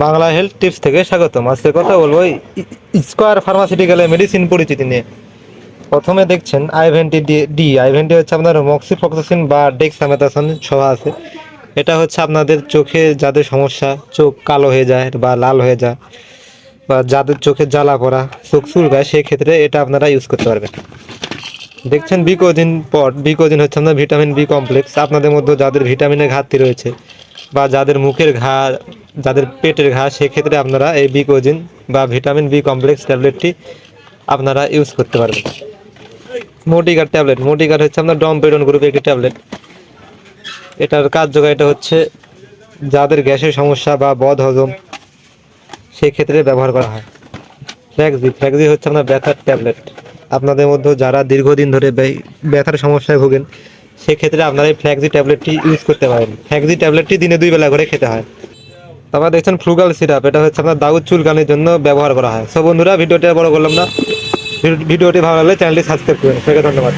Bangla health tips থেকে স্বাগতম। আজকে কথা বলব স্কোয়ার ফার্মাসিউটিক্যালের মেডিসিন পরিচিতি নিয়ে। প্রথমে দেখছেন আইভেন্টি ডি আইভেন্টি হচ্ছে আপনার মক্সিফ্লক্সাসিন বা ডেক্সামেথাসন সহ আছে। এটা হচ্ছে আপনাদের চোখে যাদের সমস্যা, চোখ কালো হয়ে যায় বা লাল হয়ে যায় বা যাদের চোখে জ্বালা পড়া, চোখ চুলকায় সেই ক্ষেত্রে এটা আপনারা ইউজ করতে পারবেন। দেখছেন বিকোজিন পট বিকোজিন হচ্ছে আপনার ভিটামিন বি কমপ্লেক্স আপনাদের মধ্যে যাদের ভিটামিনের ঘাটতি রয়েছে বা যাদের মুখের ঘা, যাদের পেটের ঘা, সেক্ষেত্রে আপনারা এই বিকোজিন বা ভিটামিন বি কমপ্লেক্স ট্যাবলেটটি আপনারা ইউজ করতে পারবেন। মোটিকার ট্যাবলেট, মোটিকার হচ্ছে আপনার ডমপেডন গ্রুপের একটি ট্যাবলেট। এটার কার্যকারিতা হচ্ছে যাদের গ্যাসের সমস্যা বা বদ হজম, সেক্ষেত্রে ব্যবহার করা হয়। ফ্ল্যাক্সি ফ্ল্যাক্সি হচ্ছে আপনার ব্যথার ট্যাবলেট। আপনাদের মধ্যে যারা দীর্ঘদিন ধরে ব্যথার সমস্যায় ভোগেন সেক্ষেত্রে আপনারা এই ফ্ল্যাক্সি ট্যাবলেটটি ইউজ করতে পারেন। ফ্ল্যাক্সি ট্যাবলেটটি দিনে দুই বেলা করে খেতে হয়। তারপর দেখছেন ফ্লুগাল সিরাপ এটা হচ্ছে আপনার দাউদ চুলকানির জন্য ব্যবহার করা হয়। সব বন্ধুরা, ভিডিওটি বড় করলাম না। ভিডিওটি ভালো লাগলে চ্যানেলটি সাবস্ক্রাইব করবেন। সেটাকে ধন্যবাদ।